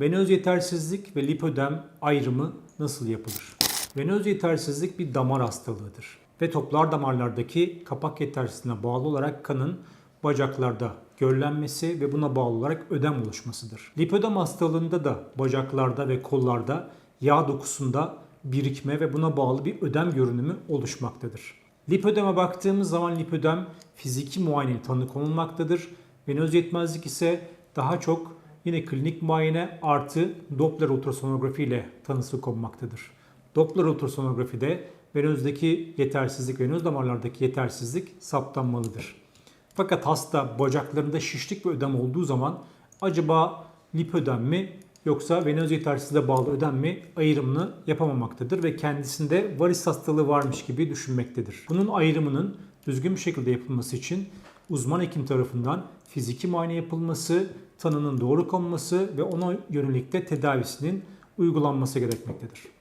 Venöz yetersizlik ve lipödem ayrımı nasıl yapılır? Venöz yetersizlik bir damar hastalığıdır ve toplar damarlardaki kapak yetersizliğine bağlı olarak kanın bacaklarda göllenmesi ve buna bağlı olarak ödem oluşmasıdır. Lipödem hastalığında da bacaklarda ve kollarda yağ dokusunda birikme ve buna bağlı bir ödem görünümü oluşmaktadır. Lipödeme baktığımız zaman lipödem fiziki muayene tanı konulmaktadır. Venöz yetmezlik ise daha çok yine klinik muayene artı Doppler ultrasonografi ile tanısı konmaktadır. Doppler ultrasonografide venözdeki yetersizlik, venöz damarlardaki yetersizlik saptanmalıdır. Fakat hasta bacaklarında şişlik ve ödem olduğu zaman acaba lipödem mi yoksa venöz yetersizliğe bağlı ödem mi ayrımını yapamamaktadır ve kendisinde varis hastalığı varmış gibi düşünmektedir. Bunun ayrımının düzgün bir şekilde yapılması için uzman hekim tarafından fiziki muayene yapılması, tanının doğru konması ve ona yönelik de tedavisinin uygulanması gerekmektedir.